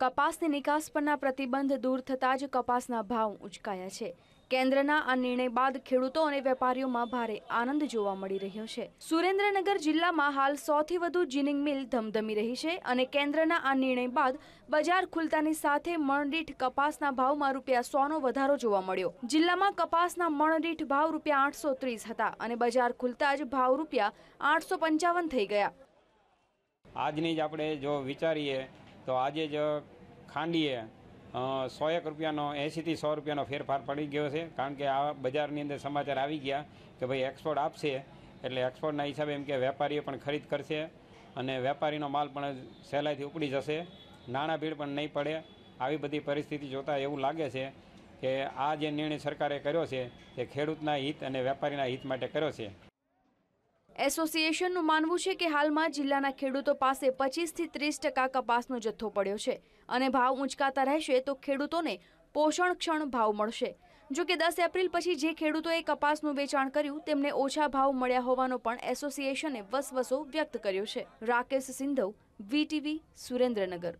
કપાસની નિકાસ પરના પ્રતિબંધ દૂર થતાં જ કપાસના ભાવ ઉંચકાયા છે. કેન્દ્રના આ નિર્ણય બાદ ખેડૂતો અને વેપારીઓમાં ભારે આનંદ જોવા મળી રહ્યો છે. સુરેન્દ્રનગર જિલ્લામાં હાલ સૌથી વધુ જીનિંગ મિલ ધમધમી રહી છે અને કેન્દ્રના આ નિર્ણય બાદ બજાર ખુલતાની સાથે મણદીઠ કપાસના ભાવમાં રૂપિયા સોનો વધારો જોવા મળ્યો. જિલ્લામાં કપાસના મણદીઠ ભાવ રૂપિયા આઠસો ત્રીસ હતા અને બજાર ખુલતા જ ભાવ રૂપિયા આઠસો પંચાવન થઈ ગયા. આજની જ આપણે જો વિચારીએ તો આજે જ ખાંડીએ સો એક રૂપિયાનો, એંશીથી સો રૂપિયાનો ફેરફાર પડી ગયો છે. કારણ કે આ બજારની અંદર સમાચાર આવી ગયા કે ભાઈ એક્સપોર્ટ આપશે, એટલે એક્સપોર્ટના હિસાબે એમ કે વેપારીઓ પણ ખરીદ કરશે અને વેપારીનો માલ પણ સહેલાઈથી ઉપડી જશે. નાણાં ભીડ પણ નહીં પડે. આવી બધી પરિસ્થિતિ જોતાં એવું લાગે છે કે આ જે નિર્ણય સરકારે કર્યો છે, તે ખેડૂતના હિત અને વેપારીના હિત માટે કર્યો છે. એસોસિએશનનું માનવું છે કે હાલમાં જિલ્લાના ખેડૂતો પાસે પચીસથી ત્રીસ ટકા કપાસનો જથ્થો પડ્યો છે અને ભાવ ઊંચકાતા રહેશે તો ખેડૂતોને પોષણ ક્ષણ ભાવ મળશે. જો કે દસ એપ્રિલ પછી જે ખેડૂતોએ કપાસનું વેચાણ કર્યું, તેમને ઓછા ભાવ મળ્યા હોવાનો પણ એસોસિએશને વસવસો વ્યક્ત કર્યો છે. રાકેશ સિંધવ, વીટીવી, સુરેન્દ્રનગર.